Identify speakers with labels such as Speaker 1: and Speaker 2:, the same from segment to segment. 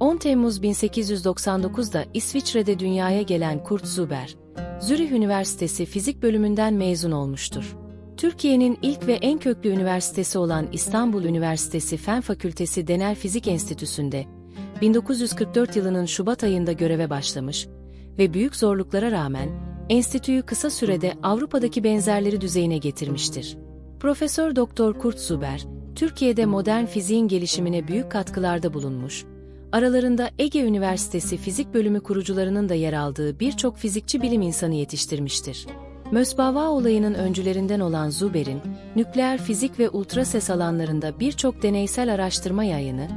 Speaker 1: 10 Temmuz 1899'da İsviçre'de dünyaya gelen Kurt Zuber, Zürih Üniversitesi Fizik Bölümünden mezun olmuştur. Türkiye'nin ilk ve en köklü üniversitesi olan İstanbul Üniversitesi Fen Fakültesi Denel Fizik Enstitüsü'nde 1944 yılının Şubat ayında göreve başlamış ve büyük zorluklara rağmen enstitüyü kısa sürede Avrupa'daki benzerleri düzeyine getirmiştir. Profesör Doktor Kurt Zuber, Türkiye'de modern fiziğin gelişimine büyük katkılarda bulunmuş, aralarında Ege Üniversitesi Fizik Bölümü kurucularının da yer aldığı birçok fizikçi bilim insanı yetiştirmiştir. Mösbava olayının öncülerinden olan Zuber'in, nükleer fizik ve ultrases alanlarında birçok deneysel araştırma yayını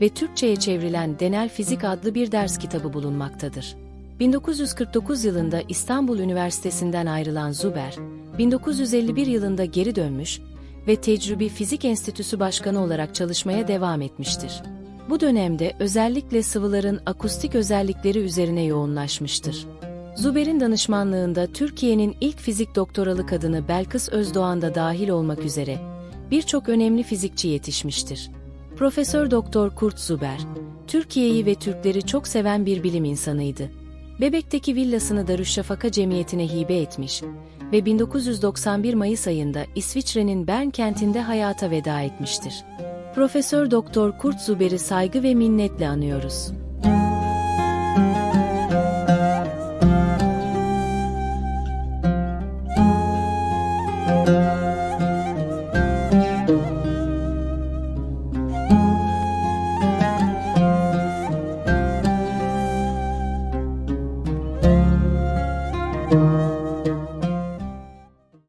Speaker 1: ve Türkçe'ye çevrilen Denel Fizik adlı bir ders kitabı bulunmaktadır. 1949 yılında İstanbul Üniversitesi'nden ayrılan Zuber, 1951 yılında geri dönmüş ve Tecrübi Fizik Enstitüsü Başkanı olarak çalışmaya devam etmiştir. Bu dönemde özellikle sıvıların akustik özellikleri üzerine yoğunlaşmıştır. Zuber'in danışmanlığında Türkiye'nin ilk fizik doktoralı kadını Belkıs Özdoğan da dahil olmak üzere birçok önemli fizikçi yetişmiştir. Profesör Doktor Kurt Zuber, Türkiye'yi ve Türkleri çok seven bir bilim insanıydı. Bebek'teki villasını Darüşşafaka Cemiyeti'ne hibe etmiş ve 1991 Mayıs ayında İsviçre'nin Bern kentinde hayata veda etmiştir. Profesör Doktor Kurt Zuber'i saygı ve minnetle anıyoruz. Müzik